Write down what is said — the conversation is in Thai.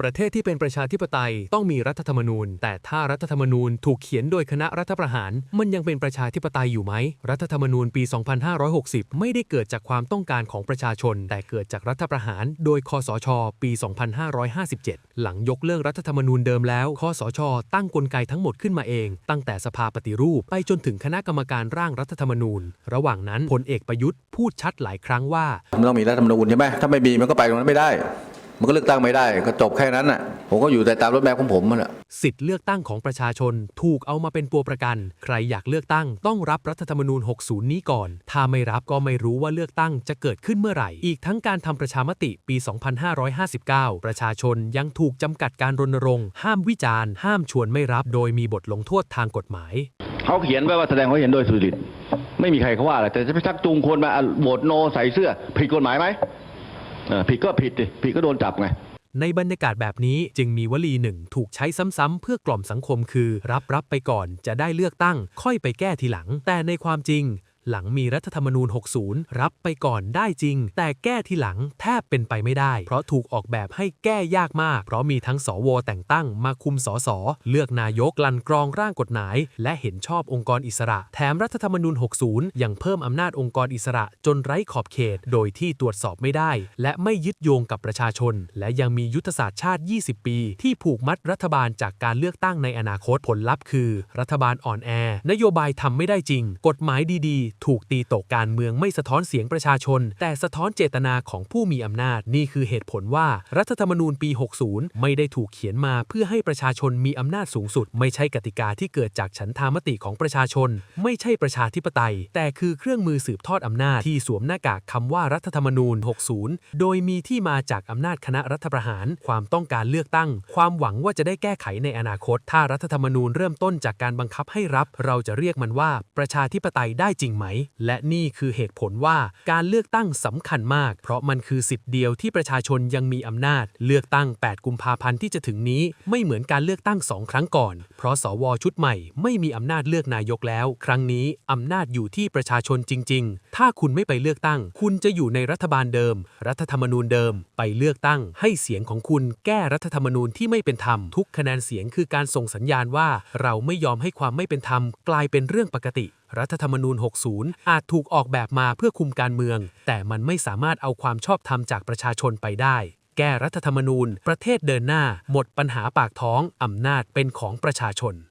ประเทศที่เป็นประชาธิปไตยต้องมีรัฐธรรมนูญ แต่ถ้ารัฐธรรมนูญถูกเขียนโดยคณะรัฐประหาร มันยังเป็นประชาธิปไตยอยู่ไหม รัฐธรรมนูญปี 2560 ไม่ได้เกิดจากความต้องการของประชาชน แต่เกิดจากรัฐประหาร โดยคอสช ปี 2557 หลังยกเลิกรัฐธรรมนูญเดิมแล้วคอสช ตั้งกลไกทั้งหมดขึ้นมาเอง ตั้งแต่สภาปฏิรูปไปจนถึงคณะกรรมการร่างรัฐธรรมนูญ ระหว่างนั้นพลเอกประยุทธ์พูดชัดหลายครั้งว่ามันต้องมีรัฐธรรมนูญใช่ไหมถ้าไม่มีมันก็ไปตรงนั้นไม่ได้ มันก็เลือกตั้งไม่ได้ก็จบแค่นั้นน่ะผมก็อยู่แต่ตามรถแมพของผมมันน่ะสิทธิ์เลือกตั้งของประชาชนถูกเอามาเป็นตัวประกัน ใครอยากเลือกตั้งต้องรับรัฐธรรมนูญ 60 นี้ก่อน ถ้าไม่รับก็ไม่รู้ว่าเลือกตั้งจะเกิดขึ้นเมื่อไหร่ อีกทั้งการทำประชามติปี 2559 ประชาชนยังถูกจำกัดการรณรงค์ ห้ามวิจารณ์ ห้ามชวนไม่รับ โดยมีบทลงโทษทางกฎหมาย เขาเขียนไว้ว่าแสดงความเห็นโดยสุจริตไม่มีใครเขาว่าอะไรแต่จะไปชักจูงคนมาอะโหวตโนใส่เสื้อผิดกฎหมายไหมเออ ผิดก็ผิดดิผิดก็โดนจับไงในบรรยากาศแบบนี้จึงมีวลีหนึ่งถูกใช้ซ้ำๆเพื่อกล่อมสังคมคือ รับรับไปก่อนจะได้เลือกตั้ง ค่อยไปแก้ทีหลัง แต่ในความจริง หลังมีรัฐธรรมนูญ 60 รับไปก่อนได้จริง แต่แก้ทีหลังแทบเป็นไปไม่ได้ เพราะถูกออกแบบให้แก้ยากมาก เพราะมีทั้งสวแต่งตั้งมาคุมสสเลือกนายกลั่นกรองร่างกฎหมาย และเห็นชอบองค์กรอิสระ แถมรัฐธรรมนูญ 60 ยังเพิ่มอำนาจองค์กรอิสระจนไร้ขอบเขต โดยที่ตรวจสอบไม่ได้ และไม่ยึดโยงกับประชาชน และยังมียุทธศาสตร์ชาติ 20 ปี ที่ผูกมัดรัฐบาลจากการเลือกตั้งในอนาคตผลลัพธ์คือ รัฐบาลอ่อนแอ นโยบายทำไม่ได้จริง กฎหมายดีๆถูกตีตกการเมืองไม่สะท้อนเสียงประชาชน แต่สะท้อนเจตนาของผู้มีอำนาจ นี่คือเหตุผลว่ารัฐธรรมนูญปี 60 ไม่ได้ถูกเขียนมาเพื่อให้ประชาชนมีอำนาจสูงสุด ไม่ใช่กติกาที่เกิดจากฉันทามติของประชาชน ไม่ใช่ประชาธิปไตย แต่คือเครื่องมือสืบทอดอำนาจที่สวมหน้ากากคำว่ารัฐธรรมนูญ 60 โดยมีที่มาจากอำนาจคณะรัฐประหาร ความต้องการเลือกตั้ง ความหวังว่าจะได้แก้ไขในอนาคต ถ้ารัฐธรรมนูญเริ่มต้นจากการบังคับให้รับ เราจะเรียกมันว่าประชาธิปไตยได้จริงไหมและนี่คือเหตุผลว่าการเลือกตั้งสำคัญมาก เพราะมันคือสิทธิ์เดียวที่ประชาชนยังมีอำนาจ เลือกตั้ง 8 กุมภาพันธ์ที่จะถึงนี้ไม่เหมือนการเลือกตั้งสองครั้งก่อน เพราะสวชุดใหม่ไม่มีอำนาจเลือกนายกแล้ว ครั้งนี้อำนาจอยู่ที่ประชาชนจริง ๆ ถ้าคุณไม่ไปเลือกตั้ง คุณจะอยู่ในรัฐบาลเดิม รัฐธรรมนูญเดิม ไปเลือกตั้ง ให้เสียงของคุณแก้รัฐธรรมนูญที่ไม่เป็นธรรม ทุกคะแนนเสียงคือการส่งสัญญาณว่า เราไม่ยอมให้ความไม่เป็นธรรมกลายเป็นเรื่องปกติ รัฐธรรมนูญ 60 อาจถูกออกแบบมาเพื่อคุมการเมือง แต่มันไม่สามารถเอาความชอบธรรมจากประชาชนไปได้ แก้รัฐธรรมนูญ ประเทศเดินหน้า หมดปัญหาปากท้อง อำนาจเป็นของประชาชน